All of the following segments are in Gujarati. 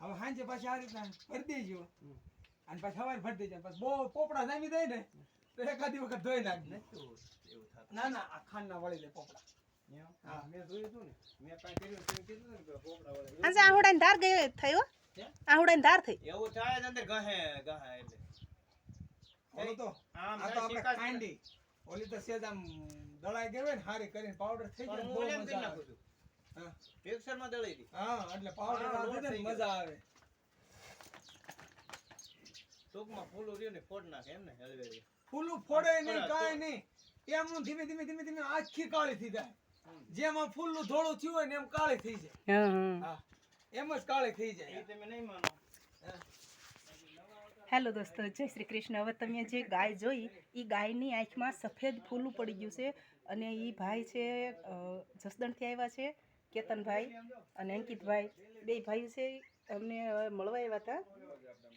હવે સાંજે પાછી આ રીતના ફરી દેજો. અને પછી સવારે ફરી દેજો. પછી બહુ પોપડા જામી દે ને તો એકાદી વખત ધોઈ નાખજે. ના ના આ ખાંડ ના વળી દે પોપડા હા મેં જોયું હતું ને. મેં કાંઈ કર્યું તમે કીધું ને કે પોપડા વળે. આજે આહુડાની ધાર ગઈ થયો? હે? આહુડાની ધાર થઈ. એવું થાય અંદર ગહે ગહે એટલે. ઓલું તો આમ આ તો આપણે શિકાજ ખાંડી. ઓલી તો સેજ આમ દળાઈ ગયો ને હારી કરીને પાવડર થઈ જાય મિક્સરમાં દળી હા એટલે પાવડર નાખી દે મજા આવે. ટૂંકમાં ફૂલું રહ્યું ને ફોડ નાખે એમ ને હળવે હળવે. ફૂલું ફોડે નહીં કાંઈ નહીં. એમનું ધીમે ધીમે ધીમે ધીમે આખી કાળી થઈ જાય. જેમ ફૂલનું થોડું થયું હોય ને એમ કાળી થઈ જાય. હં, એમ જ કાળી થઈ જાય. તમે નહીં માનો. હેલો દોસ્તો જય શ્રી કૃષ્ણ. હવે તમે જે ગાય જોઈ એ ગાયની આંખમાં સફેદ ફૂલું પડી ગયું છે. અને એ ભાઈ છે જસદણથી આવ્યા છે. કેતનભાઈ અને અંકિતભાઈ. બે ભાઈ છે, અમને મળવા આવ્યા હતા.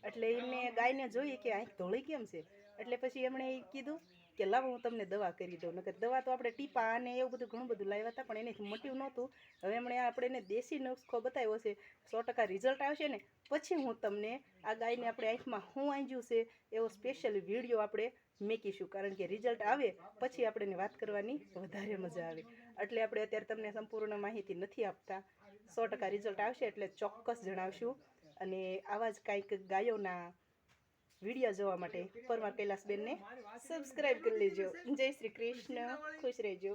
એટલે એમને ગાયને જોઈ કે આંખ ધોળી કેમ છે? એટલે પછી એમણે કીધું કે લાવો હું તમને દવા કરી દઉં. નકર દવા તો આપણે ટીપા અને એવું બધું ઘણું બધું લાવ્યા હતા, પણ એનાથી મટ્યું નહોતું. હવે એમણે આપણે એને દેશી નુસ્ખો બતાવ્યો છે. સો ટકા રિઝલ્ટ આવશે ને, પછી હું તમને આ ગાયને આપણે આંખમાં શું આંજ્યું છે, એવો સ્પેશિયલ વીડિયો આપણે મેકીશું. કારણ કે રિઝલ્ટ આવે, પછી આપણે વાત કરવાની વધારે મજા આવે. એટલે આપણે અત્યારે તમને સંપૂર્ણ માહિતી નથી આપતા. સો ટકા રિઝલ્ટ આવશે એટલે ચોક્કસ જણાવશું. અને આવા જ કાંઈક ગાયોના વીડિયો જોવા માટે પરમાર કૈલાસબેનને સબસ્ક્રાઇબ કરી લેજો. જય શ્રી કૃષ્ણ. ખુશ રહેજો.